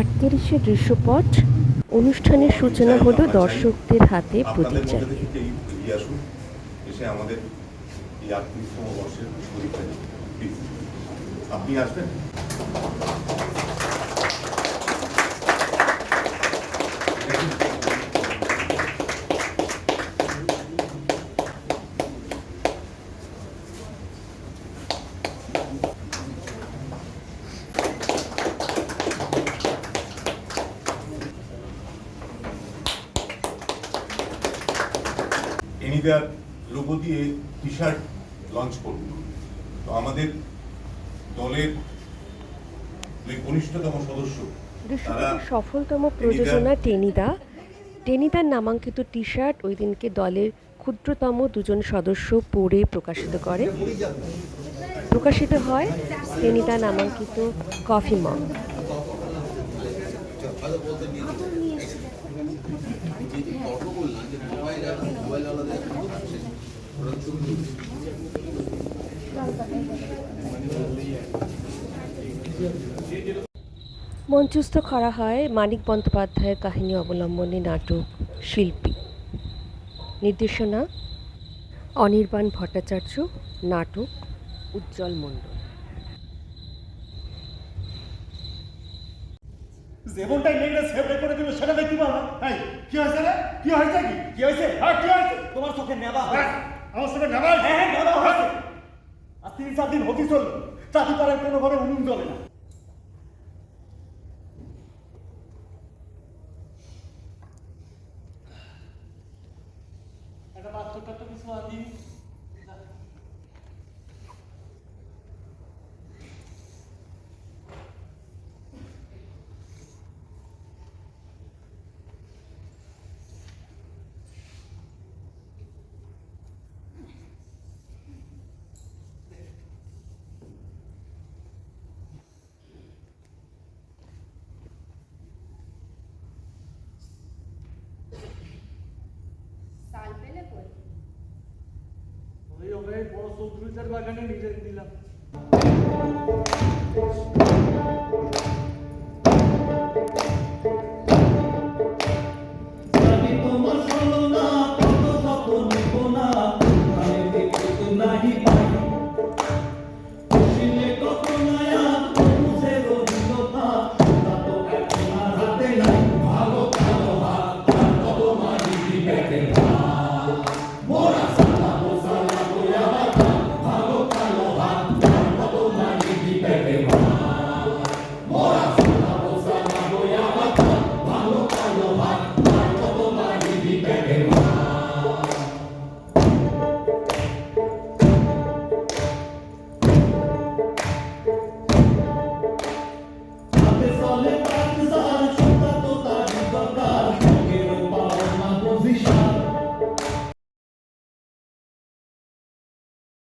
আটত্রিশে দৃশ্যপট। অনুষ্ঠানের সূচনা হল দর্শকদের হাতে প্রদীপ জ্বালিয়ে থেকে কেউ এগিয়ে আসুন এসে আমাদের এই আটত্রিশতম বর্ষের আপনি আসবেন? এনিদার লোগো দিয়ে টি শার্ট লঞ্চ করব। তো আমাদের দলের দুই কনিষ্ঠতম সদস্য সফলতম প্রযোজনা টেনিদা। টেনিদার নামাঙ্কিত টি শার্ট ওই দিনকে দলের ক্ষুদ্রতম দুজন সদস্য পরে প্রকাশিত করে। প্রকাশিত হয় টেনিদা নামাঙ্কিত কফি মগ মঞ্চস্থ করা হয় মানিক বন্দ্যোপাধ্যায়ের কাহিনী অবলম্বনে নাটক শিল্পী। নির্দেশনা অনির্বাণ ভট্টাচার্য নাটক উজ্জ্বল মণ্ডল। সেভ করে সেটা কি হয়েছে রে? কি হয়েছে কি? কি হয়েছে? হ্যাঁ কি হয়েছে? তোমার চোখে হ্যাঁ, আমার সঙ্গে নেবা হ্যাঁ হ্যাঁ নেবা হয়েছে। আর তিন চার দিন হতে চলল। চাকরি পাড়ায় কোনো ঘরে উনুন জ্বলে না। একটা পাত্রটা তো কিছু আদি। বড় চৌধুরীদের বাগানে নিজে দিলাম।